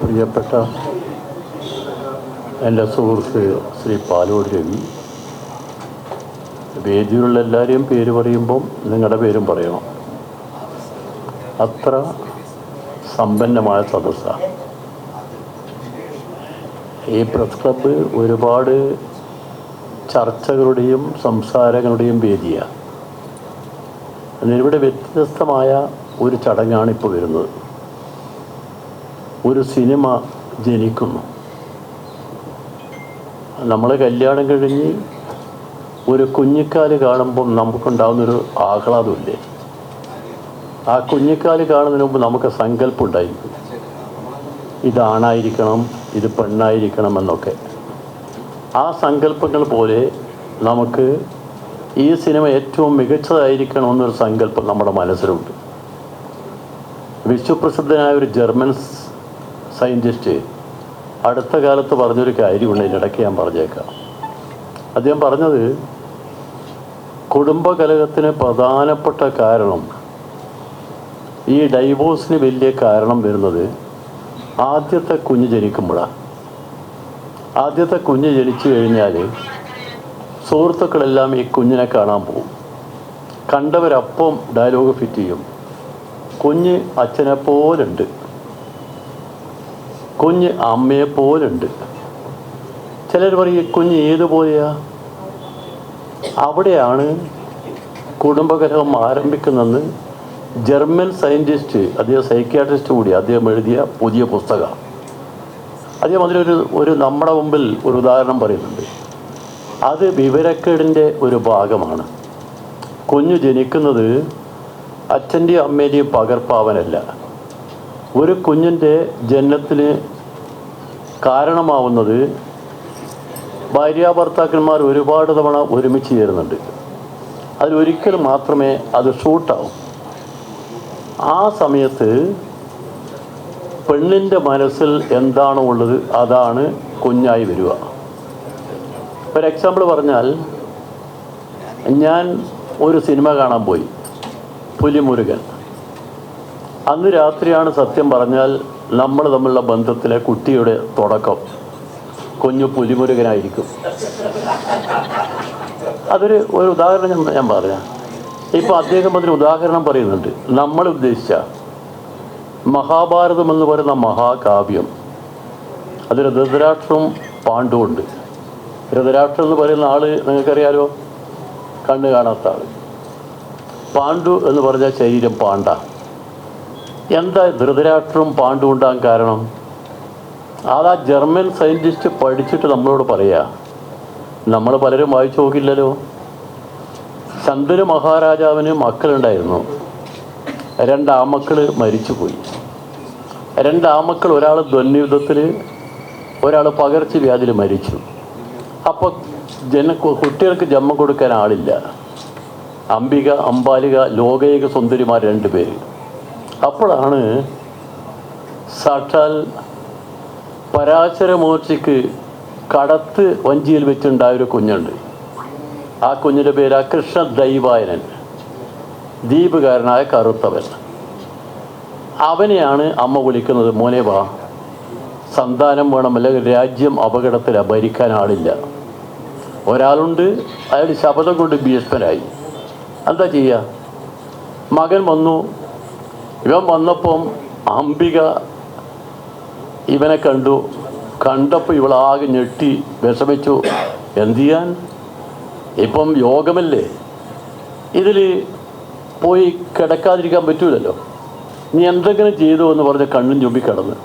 പ്രിയപ്പെട്ട എന്റെ സുഹൃത്ത് ശ്രീ പാലോട് രവി വേദിയിലുള്ള എല്ലാവരെയും പേര് പറയുമ്പം നിങ്ങളുടെ പേരും പറയണം. അത്ര സമ്പന്നമായ സദസ്സാണ് ഈ പ്രസ് ക്ലബ്ബ് ഒരുപാട് ചർച്ചകളുടെയും സംസാരങ്ങളുടെയും വേദിയാണ് ഇവിടെ വ്യത്യസ്തമായ ഒരു ചടങ്ങാണ് ഇപ്പോൾ വരുന്നത്. ഒരു സിനിമ ജനിക്കുന്നു. നമ്മളെ കല്യാണം കഴിഞ്ഞ് ഒരു കുഞ്ഞിക്കാൽ കാണുമ്പം നമുക്കുണ്ടാകുന്നൊരു ആഹ്ലാദമില്ലേ? ആ കുഞ്ഞിക്കാൽ കാണുന്നതിന് മുമ്പ് നമുക്ക് സങ്കല്പം ഉണ്ടായിരിക്കും ഇതാണായിരിക്കണം ഇത് പെണ്ണായിരിക്കണം എന്നൊക്കെ. ആ സങ്കല്പങ്ങൾ പോലെ നമുക്ക് ഈ സിനിമ ഏറ്റവും മികച്ചതായിരിക്കണം എന്നൊരു സങ്കല്പം നമ്മുടെ മനസ്സിലുണ്ട്. വിശ്വപ്രസിദ്ധനായ ഒരു ജർമ്മൻ സയന്റിസ്റ്റ് അടുത്ത കാലത്ത് പറഞ്ഞൊരു കാര്യമുണ്ട് ഇതിനിടയ്ക്ക് ഞാൻ പറഞ്ഞേക്കാം. അദ്ദേഹം പറഞ്ഞത് കുടുംബകലഹത്തിന് പ്രധാനപ്പെട്ട കാരണം ഈ ഡൈവോഴ്സിന് വലിയ കാരണം വരുന്നത് ആദ്യത്തെ കുഞ്ഞ് ജനിക്കുമ്പോഴാണ് ആദ്യത്തെ കുഞ്ഞ് ജനിച്ചു കഴിഞ്ഞാൽ സുഹൃത്തുക്കളെല്ലാം ഈ കുഞ്ഞിനെ കാണാൻ പോകും. കണ്ടവരപ്പം ഡയലോഗ് ഫിറ്റ് ചെയ്യും. കുഞ്ഞ് അച്ഛനെ പോലുണ്ട് കുഞ്ഞ് അമ്മയെ പോലുണ്ട്. ചിലർ പറയും "ഈ കുഞ്ഞ് ഏതുപോലെയാ അവിടെയാണ് കുടുംബകലഹം ആരംഭിക്കുന്നതെന്ന് ജർമ്മൻ സയന്റിസ്റ്റ് അദ്ദേഹം സൈക്യാട്രിസ്റ്റ് കൂടി അദ്ദേഹം എഴുതിയ പുതിയ പുസ്തകം. അദ്ദേഹം അതിലൊരു ഒരു നമ്മുടെ മുമ്പിൽ ഒരു ഉദാഹരണം പറയുന്നുണ്ട്. അത് വിവരക്കേടിന്റെ ഒരു ഭാഗമാണ്. കുഞ്ഞു ജനിക്കുന്നത് അച്ഛന്റെയും അമ്മേന്റെയും പകർപ്പാവനല്ല. ഒരു കുഞ്ഞിന്റെ ജനനത്തിന് കാരണമാവുന്നത് ഭാര്യാഭർത്താക്കന്മാർ ഒരുപാട് തവണ ഒരുമിച്ച് ചേരുന്നുണ്ട്. അതിലൊരിക്കൽ മാത്രമേ അത് ഷൂട്ടാവും. ആ സമയത്ത് പെണ്ണിന്റെ മനസ്സിൽ എന്താണോ ഉള്ളത്? അതാണ് കുഞ്ഞായി വരിക. ഒരു എക്സാമ്പിൾ പറഞ്ഞാൽ ഞാൻ ഒരു സിനിമ കാണാൻ പോയി. പുലിമുരുകൻ. അന്ന് രാത്രിയാണ് സത്യം പറഞ്ഞാൽ നമ്മൾ തമ്മിലുള്ള ബന്ധത്തിലെ കുട്ടിയുടെ തുടക്കം. കുഞ്ഞു പുലിമുരുകനായിരിക്കും. അതൊരു ഒരു ഉദാഹരണം ഞാൻ ഞാൻ പറയാം. ഇപ്പോൾ അദ്ദേഹം അതിന് ഉദാഹരണം പറയുന്നുണ്ട്. നമ്മൾ ഉദ്ദേശിച്ച മഹാഭാരതം എന്ന് പറയുന്ന മഹാകാവ്യം. അതിൽ ധൃതരാഷ്ട്രവും പാണ്ഡുവുണ്ട് ധൃതരാഷ്ട്രം എന്ന് പറയുന്ന ആൾ നിങ്ങൾക്കറിയാലോ? കണ്ണ് കാണാത്ത ആൾ. പാണ്ഡു എന്ന് പറഞ്ഞ ശരീരം പാണ്ഡ. എന്താ ധൃതരാഷ്ട്രവും പാണ്ഡു ഉണ്ടാകാൻ കാരണം? അതാ ജർമ്മൻ സയന്റിസ്റ്റ് പഠിച്ചിട്ട് നമ്മളോട് പറയാ നമ്മൾ പലരും വായിച്ചു നോക്കില്ലല്ലോ ശന്തനു മഹാരാജാവിന് മക്കളുണ്ടായിരുന്നു. രണ്ട് ആമക്കൾ മരിച്ചുപോയി. രണ്ട് ആമക്കൾ ഒരാൾ ധ്വന്യുദ്ധത്തിൽ ഒരാൾ പകർച്ചവ്യാധിയിൽ മരിച്ചു. അപ്പോൾ ജന കുട്ടികൾക്ക് ജന്മം കൊടുക്കാൻ ആളില്ല. അംബിക അംബാലിക ലോകൈക സുന്ദരിമാർ രണ്ടുപേര് അപ്പോഴാണ് സാക്ഷാൽ പരാശരമോർച്ചയ്ക്ക് കടത്ത് വഞ്ചിയിൽ വെച്ചുണ്ടായ ഒരു കുഞ്ഞുണ്ട്. ആ കുഞ്ഞിന്റെ പേര് കൃഷ്ണ ദൈവായനൻ ദ്വീപുകാരനായ കറുത്തവൻ. അവനെയാണ് അമ്മ വിളിക്കുന്നത് മോനെ വാ സന്താനം വേണം അല്ലെങ്കിൽ രാജ്യം അപകടത്തിലാണ് ഭരിക്കാൻ ആളില്ല. ഒരാളുണ്ട് അയാൾ ശപഥം കൊണ്ട് ഭീഷ്മനായി. എന്താ ചെയ്യുക മകൻ വന്നു ഇവൻ വന്നപ്പം അംബിക ഇവനെ കണ്ടു. കണ്ടപ്പോൾ ഇവളാകെ ഞെട്ടി വിഷമിച്ചു. എന്തു ചെയ്യാൻ? ഇപ്പം യോഗമല്ലേ? ഇതിൽ പോയി കിടക്കാതിരിക്കാൻ പറ്റൂലല്ലോ. നീ എന്തെങ്കിലും ചെയ്തു എന്ന് പറഞ്ഞ് കണ്ണും ചുമ്പി കിടന്ന്.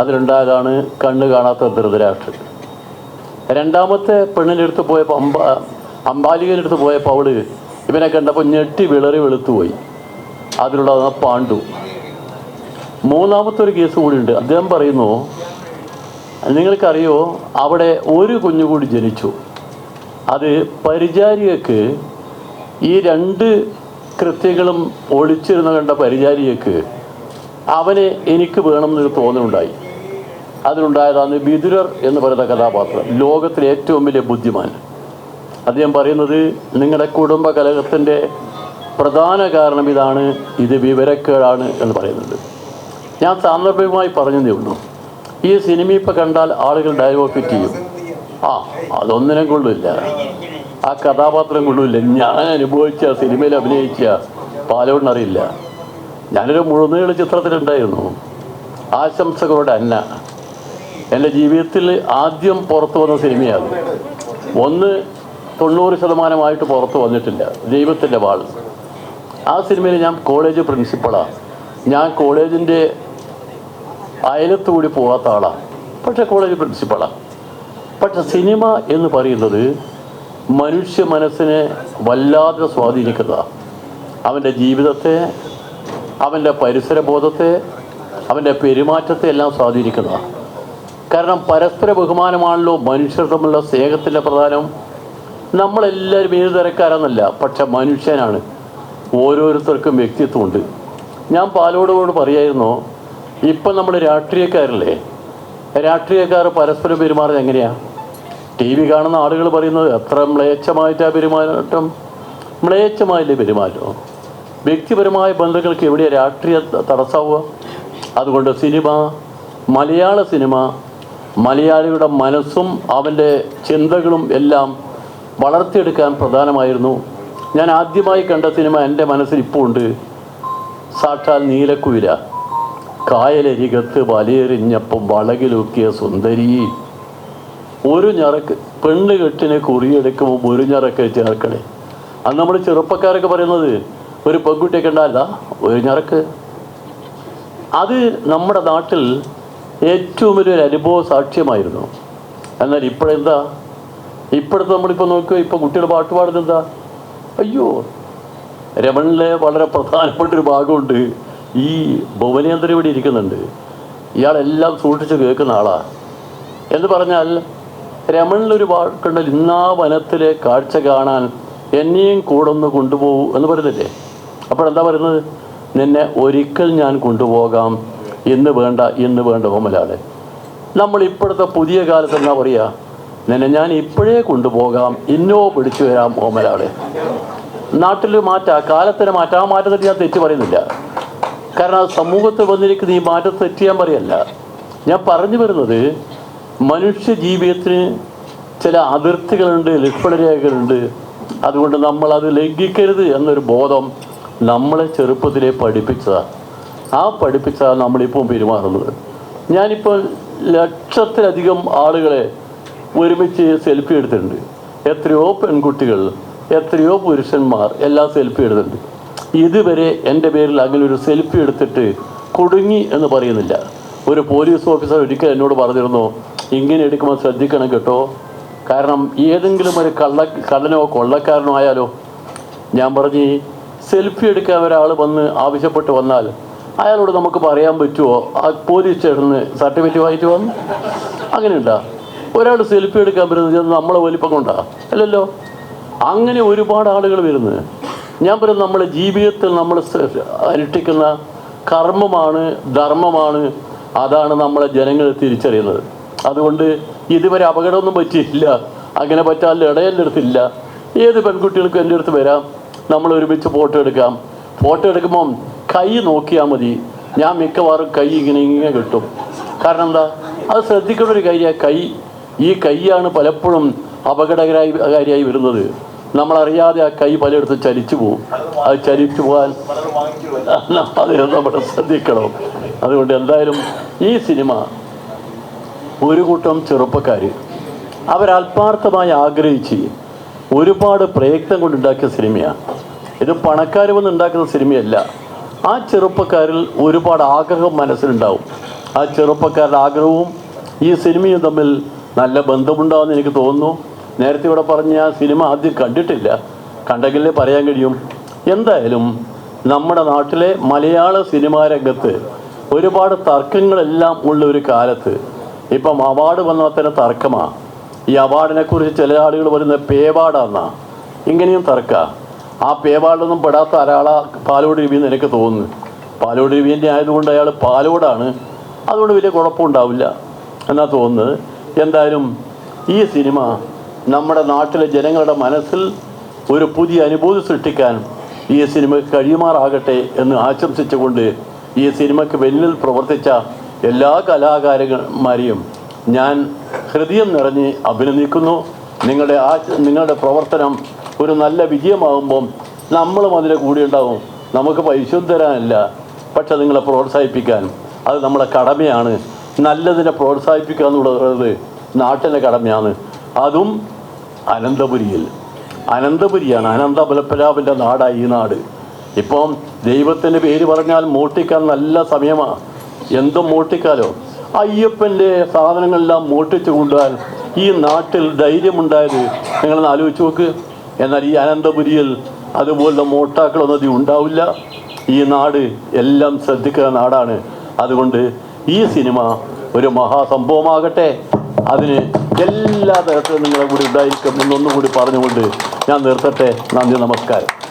അതിലുണ്ടായതാണ് കണ്ണ് കാണാത്ത ധൃതരാഷ്ട്രൻ. രണ്ടാമത്തെ പെണ്ണിന്റെ അടുത്ത് പോയപ്പോൾ അമ്പ അമ്പാലികന്റെ അടുത്ത് പോയപ്പോൾ അവൾ ഇവനെ കണ്ടപ്പോൾ ഞെട്ടി വിളറി വെളുത്തുപോയി. അതിലുള്ളതാണ് പാണ്ഡു. മൂന്നാമത്തെ ഒരു കേസ് കൂടിയുണ്ട്. അദ്ദേഹം പറയുന്നു നിങ്ങൾക്കറിയോ അവിടെ ഒരു കുഞ്ഞു കൂടി ജനിച്ചു. അത് പരിചാരികക്ക് ഈ രണ്ട് കൃത്യങ്ങളും ഒളിച്ചിരുന്ന കണ്ട പരിചാരികക്ക് അവനെ എനിക്ക് വേണമെന്നൊരു തോന്നലുണ്ടായി. അതിനുണ്ടായതാണ് വിതുരർ എന്ന് പറയുന്ന കഥാപാത്രം ലോകത്തിലെ ഏറ്റവും വലിയ ബുദ്ധിമാൻ. അദ്ദേഹം പറയുന്നത് നിങ്ങളുടെ കുടുംബ കലഹത്തിന്റെ പ്രധാന കാരണം ഇതാണ് ഇത് വിവരക്കേടാണ് എന്ന് പറയുന്നുണ്ട്. ഞാൻ സാന്ദർഭികമായി പറഞ്ഞതേ ഉള്ളൂ. ഈ സിനിമ ഇപ്പം കണ്ടാൽ ആളുകൾ ഡയലോഗ് ഫിറ്റ് ചെയ്യും. ആ അതൊന്നിനും കൊള്ളില്ല. ആ കഥാപാത്രം കൊള്ളില്ല. ഞാൻ അനുഭവിച്ച സിനിമയിൽ അഭിനയിച്ച പാലോടിനറിയില്ല ഞാനൊരു മുഴുനീള ചിത്രത്തിലുണ്ടായിരുന്നു. ആശംസകളുടെ അന്ന. എന്റെ ജീവിതത്തിൽ ആദ്യം പുറത്തു വന്ന സിനിമയാണ്. ഒന്ന് തൊണ്ണൂറ് ശതമാനമായിട്ട് പുറത്തു വന്നിട്ടില്ല. ദൈവത്തിന്റെ വാൾ. ആ സിനിമയിൽ ഞാൻ കോളേജ് പ്രിൻസിപ്പളാണ് ഞാൻ കോളേജിന്റെ അയലത്ത് കൂടി പോകാത്ത ആളാണ് പക്ഷേ കോളേജ് പ്രിൻസിപ്പളാണ് പക്ഷെ സിനിമ എന്ന് പറയുന്നത് മനുഷ്യ മനസ്സിനെ വല്ലാതെ സ്വാധീനിക്കുന്നതാണ് അവന്റെ ജീവിതത്തെ അവന്റെ പരിസരബോധത്തെ അവന്റെ പെരുമാറ്റത്തെ എല്ലാം സ്വാധീനിക്കുന്നതാണ് കാരണം പരസ്പര ബഹുമാനമാണല്ലോ മനുഷ്യർ തമ്മിലുള്ള സ്നേഹത്തിന്റെ പ്രധാനം. നമ്മളെല്ലാവരും ഏത് തരക്കാരെന്നല്ല പക്ഷെ മനുഷ്യനാണ്. ഓരോരുത്തർക്കും വ്യക്തിത്വമുണ്ട്. ഞാൻ പാലോടോട് പറയായിരുന്നു ഇപ്പം നമ്മൾ രാഷ്ട്രീയക്കാരല്ലേ? രാഷ്ട്രീയക്കാർ പരസ്പരം പെരുമാറുന്നത് എങ്ങനെയാണ് ടി വി കാണുന്ന ആളുകൾ പറയുന്നത് എത്ര മ്ലേച്ഛമായിട്ടാ പെരുമാറ്റം? മ്ലേച്ഛമായില്ലേ പെരുമാറ്റം? വ്യക്തിപരമായ ബന്ധങ്ങൾക്ക് എവിടെയാണ് രാഷ്ട്രീയ തടസ്സാവുക? അതുകൊണ്ട് സിനിമ മലയാള സിനിമ മലയാളിയുടെ മനസ്സും അവന്റെ ചിന്തകളും എല്ലാം വളർത്തിയെടുക്കാൻ പ്രധാനമായിരുന്നു ഞാൻ ആദ്യമായി കണ്ട സിനിമ എന്റെ മനസ്സിൽ ഇപ്പോൾ ഉണ്ട് സാക്ഷാൽ നീലക്കുയില കായലരികത്ത് വലയെറിഞ്ഞപ്പം വളകിലൊക്കിയ സുന്ദരി. ഒരു ഞറക്ക് പെണ്ണ് കെട്ടിനെ കുറിയെടുക്കുമ്പോൾ ഒരു ഞറക്ക് ചേർക്കണേ അന്ന് നമ്മൾ ചെറുപ്പക്കാരൊക്കെ പറയുന്നത് ഒരു പെൺകുട്ടിയൊക്കെ ഉണ്ടല്ല ഒരു ഞറക്ക്. അത് നമ്മുടെ നാട്ടിൽ ഏറ്റവും വലിയൊരു അനുഭവ സാക്ഷ്യമായിരുന്നു. എന്നാൽ ഇപ്പോഴെന്താ? ഇപ്പോഴത്തെ നമ്മളിപ്പോൾ നോക്കുക ഇപ്പോൾ കുട്ടികൾ പാട്ട് പാടുന്നെന്താ അയ്യോ. രമണിലെ വളരെ പ്രധാനപ്പെട്ട ഒരു ഭാഗമുണ്ട്. ഈ ഭുവനേന്ദ്രൻ ഇവിടെ ഇരിക്കുന്നുണ്ട്. ഇയാളെല്ലാം സൂക്ഷിച്ച് കേൾക്കുന്ന ആളാണ് എന്ന് പറഞ്ഞാൽ രമണിലൊരു വാക്കുണ്ട് ഇന്നാ വനത്തിലെ കാഴ്ച കാണാൻ എന്നെയും കൂടൊന്ന് കൊണ്ടുപോകൂ എന്ന് പറയുന്നില്ലേ? അപ്പോഴെന്താ പറയുന്നത്? നിന്നെ ഒരിക്കൽ ഞാൻ കൊണ്ടുപോകാം. ഇന്ന് വേണ്ട ഇന്ന് വേണ്ട ഓമലാണ് നമ്മൾ ഇപ്പോഴത്തെ പുതിയ കാലത്ത് എന്താ പറയുക? നിന്നെ ഞാൻ ഇപ്പോഴേ കൊണ്ടുപോകാം. ഇന്നോ പിടിച്ചു വരാം ഓമലാണ് നാട്ടിൽ മാറ്റാം കാലത്തിന് മാറ്റാം. ആ തെറ്റി ഞാൻ തെറ്റ് പറയുന്നില്ല. കാരണം സമൂഹത്തിൽ വന്നിരിക്കുന്ന ഈ മാറ്റം തെറ്റ് ഞാൻ പറയല്ല. ഞാൻ പറഞ്ഞു വരുന്നത് മനുഷ്യ ജീവിതത്തിന് ചില അതിർത്തികളുണ്ട് ലക്ഷ്മണരേഖകളുണ്ട് അതുകൊണ്ട് നമ്മൾ അത് ലംഘിക്കരുത് എന്നൊരു ബോധം നമ്മളെ ചെറുപ്പത്തിലെ പഠിപ്പിച്ചതാണ് ആ പഠിപ്പിച്ചതാണ് നമ്മളിപ്പോൾ പെരുമാറുന്നത്. ഞാനിപ്പോൾ ലക്ഷത്തിലധികം ആളുകളെ ഒരുമിച്ച് സെൽഫി എടുത്തിട്ടുണ്ട്. എത്രയോ പെൺകുട്ടികൾ എത്രയോ പുരുഷന്മാർ എല്ലാം സെൽഫി എടുത്തിട്ടുണ്ട്. ഇതുവരെ എന്റെ പേരിൽ അങ്ങനെ ഒരു സെൽഫി എടുത്തിട്ട് കുടുങ്ങി എന്ന് പറയുന്നില്ല. ഒരു പോലീസ് ഓഫീസർ ഒരിക്കൽ എന്നോട് പറഞ്ഞിരുന്നു ഇങ്ങനെ എടുക്കുമ്പോൾ ശ്രദ്ധിക്കണം കേട്ടോ. കാരണം ഏതെങ്കിലും ഒരു കള്ള കള്ളനോ കൊള്ളക്കാരനോ ആയാലോ. ഞാൻ പറഞ്ഞ് സെൽഫി എടുക്കാൻ ഒരാൾ വന്ന് ആവശ്യപ്പെട്ട് വന്നാൽ അയാളോട് നമുക്ക് പറയാൻ പറ്റുമോ? ആ പോലീസ് സ്റ്റേഷനിൽ സർട്ടിഫിക്കറ്റ് വാങ്ങിച്ചു വന്നു. അങ്ങനെയുണ്ടാ. ഒരാൾ സെൽഫി എടുക്കാൻ വരുന്നത് നമ്മളെ വലിപ്പം കൊണ്ടാ അല്ലല്ലോ? അങ്ങനെ ഒരുപാട് ആളുകൾ വരുന്നത്. ഞാൻ പറയുന്നത് നമ്മുടെ ജീവിതത്തിൽ നമ്മൾ അനുഷ്ഠിക്കുന്ന കർമ്മമാണ് ധർമ്മമാണ്. അതാണ് നമ്മളെ ജനങ്ങൾ തിരിച്ചറിയുന്നത്. അതുകൊണ്ട് ഇതുവരെ അപകടമൊന്നും പറ്റിയില്ല അങ്ങനെ പറ്റാൻ ഇടയന്റെ അടുത്തില്ല ഏത് പെൺകുട്ടികൾക്കും എന്റെ അടുത്ത് വരാം. നമ്മൾ ഒരുമിച്ച് ഫോട്ടോ എടുക്കാം. ഫോട്ടോ എടുക്കുമ്പം കൈ നോക്കിയാൽ മതി. ഞാൻ മിക്കവാറും കൈ ഇങ്ങനെ ഇങ്ങനെ കിട്ടും. കാരണം എന്താ? അത് ശ്രദ്ധിക്കേണ്ട ഒരു കാര്യമാണ് കൈ ഈ കൈയാണ് പലപ്പോഴും അപകടകരായി കാര്യമായി വരുന്നത്. നമ്മളറിയാതെ ആ കൈ പലയിടത്തും ചലിച്ചു പോകും അത് ചലിച്ചു പോകാൻ അത് നമ്മൾ ശ്രദ്ധിക്കണം. അതുകൊണ്ട് എന്തായാലും ഈ സിനിമ ഒരു കൂട്ടം ചെറുപ്പക്കാർ അവരാത്മാർത്ഥമായി ആഗ്രഹിച്ച് ഒരുപാട് പ്രയത്നം കൊണ്ടുണ്ടാക്കിയ സിനിമയാണ് ഇത് പണക്കാർ വന്ന് ഉണ്ടാക്കുന്ന സിനിമയല്ല. ആ ചെറുപ്പക്കാരിൽ ഒരുപാട് ആഗ്രഹം മനസ്സിലുണ്ടാവും. ആ ചെറുപ്പക്കാരുടെ ആഗ്രഹവും ഈ സിനിമയും തമ്മിൽ നല്ല ബന്ധമുണ്ടാവുമെന്ന് എനിക്ക് തോന്നുന്നു. നേരത്തെ ഇവിടെ പറഞ്ഞ ആ സിനിമ ആദ്യം കണ്ടിട്ടില്ല. കണ്ടെങ്കിലേ പറയാൻ കഴിയും. എന്തായാലും നമ്മുടെ നാട്ടിലെ മലയാള സിനിമാ രംഗത്ത് ഒരുപാട് തർക്കങ്ങളെല്ലാം ഉള്ള ഒരു കാലത്ത് ഇപ്പം അവാർഡ് വന്നാൽ തന്നെ തർക്കമാണ് ഈ അവാർഡിനെ കുറിച്ച് ചില ആളുകൾ പറയുന്നത് പേവാടാന്നാ. ഇങ്ങനെയും തർക്ക. ആ പേവാടൊന്നും പെടാത്ത ഒരാളാ പാലോട് രവിന്ന് എനിക്ക് തോന്നുന്നു. പാലോട് രവീന്റെ ആയതുകൊണ്ട് അയാൾ പാലോടാണ്. അതുകൊണ്ട് വലിയ കുഴപ്പമുണ്ടാവില്ല എന്നാ തോന്നുന്നത്. എന്തായാലും ഈ സിനിമ നമ്മുടെ നാട്ടിലെ ജനങ്ങളുടെ മനസ്സിൽ ഒരു പുതിയ അനുഭൂതി സൃഷ്ടിക്കാൻ ഈ സിനിമ കഴിയുമാറാകട്ടെ എന്ന് ആശംസിച്ചുകൊണ്ട് ഈ സിനിമയ്ക്ക് വെല്ലിൽ പ്രവർത്തിച്ച എല്ലാ കലാകാരന്മാരെയും ഞാൻ ഹൃദയം നിറഞ്ഞ് അഭിനന്ദിക്കുന്നു. നിങ്ങളുടെ ആ നിങ്ങളുടെ പ്രവർത്തനം ഒരു നല്ല വിജയമാകുമ്പം നമ്മളും അതിന്റെ കൂടെ ഉണ്ടാവും. നമുക്ക് പൈസ തരാനല്ല. പക്ഷെ നിങ്ങളെ പ്രോത്സാഹിപ്പിക്കാൻ. അത് നമ്മുടെ കടമയാണ്. നല്ലതിനെ പ്രോത്സാഹിപ്പിക്കുക എന്നുള്ളത് നാട്ടിലെ കടമയാണ്. അതും അനന്തപുരിയിൽ. അനന്തപുരിയാണ് അനന്തപുരപ്പലാവിന്റെ നാടായി ഈ നാട്. ഇപ്പം ദൈവത്തിന്റെ പേര് പറഞ്ഞാൽ മൂട്ടിക്കാൻ നല്ല സമയമാണ് എന്തും മൂട്ടിക്കാലോ അയ്യപ്പന്റെ സാധനങ്ങളെല്ലാം മൂട്ടിച്ചു കൊണ്ടാൽ ഈ നാട്ടിൽ ധൈര്യമുണ്ടായത് നിങ്ങളൊന്ന് ആലോചിച്ച് നോക്ക്. എന്നാൽ ഈ അനന്തപുരിയിൽ അതുപോലുള്ള മോട്ടാക്കളൊന്നും ഉണ്ടാവില്ല. ഈ നാട് എല്ലാം ശ്രദ്ധിക്കുന്ന നാടാണ്. അതുകൊണ്ട് ഈ സിനിമ ഒരു മഹാസംഭവമാകട്ടെ. അതിന് എല്ലാ തരത്തിലും നിങ്ങളെ കൂടി ഉണ്ടായിരിക്കും എന്നൊന്നുകൂടി പറഞ്ഞുകൊണ്ട് ഞാൻ നിർത്തട്ടെ. നന്ദി നമസ്കാരം.